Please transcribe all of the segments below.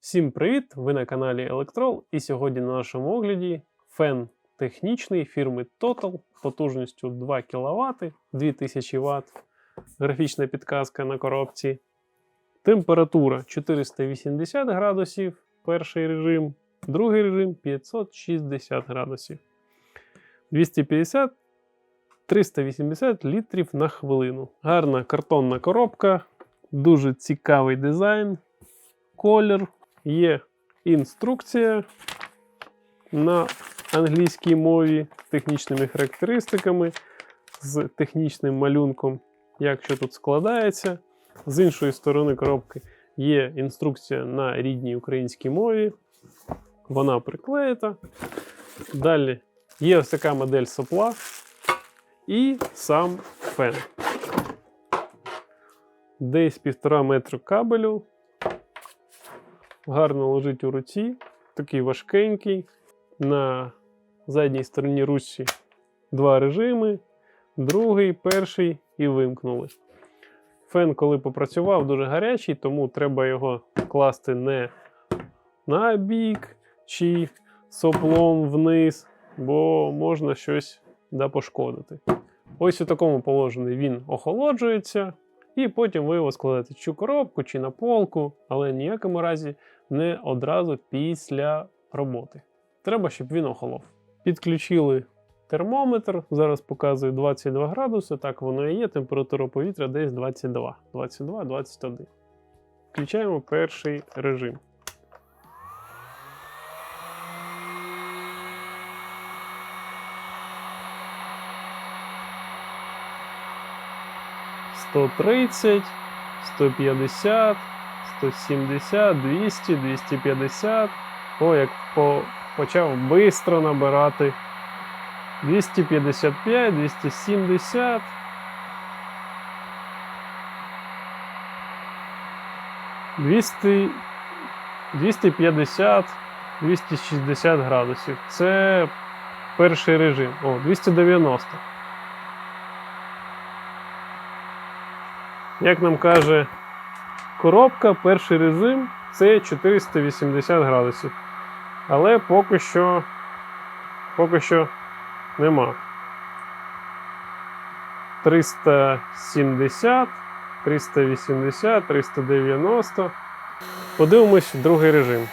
Всім привіт! Ви на каналі Electrol і сьогодні на нашому огляді фен технічний фірми Total потужністю 2 кВт, 2000 Вт, графічна підказка на коробці. Температура 480 градусів, перший режим, другий режим 560 градусів. 250 380 літрів на хвилину. Гарна картонна коробка, дуже цікавий дизайн, колір, є інструкція на англійській мові з технічними характеристиками, з технічним малюнком, як що тут складається. З іншої сторони коробки є інструкція на рідній українській мові. Вона приклеїта. Далі є ось така модель сопла і сам фен. Десь півтора метра кабелю. Гарно лежить у руці, такий важкенький. На задній стороні ручці два режими. Другий, перший і вимкнули. Фен, коли попрацював, дуже гарячий, тому треба його класти не на бік чи соплом вниз, бо можна щось да пошкодити. Ось у такому положенні він охолоджується, і потім ви його складаєте чи в коробку, чи на полку, але ніякому разі не одразу після роботи. Треба, щоб він охолов. Підключили термометр, зараз показує 22 градуси, так воно і є. Температура повітря десь 22, 22-21. Включаємо перший режим. Сто тридцять, сто п'ятдесят, сто сімдесят, двісті, двісті п'ятдесят. О, як по, почав швидко набирати. 255, 270. Двісті 250, 260 градусів. Це перший режим. О, 290. Як нам каже коробка, перший режим це 480 градусів. Але поки що поки що нема. 370, 380, 390. Подивимось другий режим.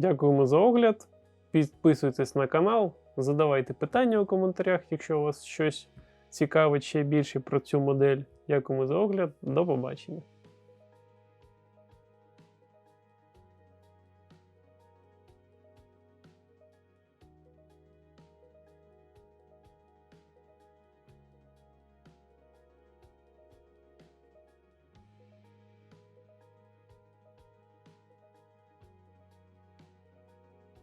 Дякуємо за огляд. Підписуйтесь на канал, задавайте питання у коментарях, якщо у вас щось цікавить ще більше про цю модель. Дякуємо за огляд. До побачення.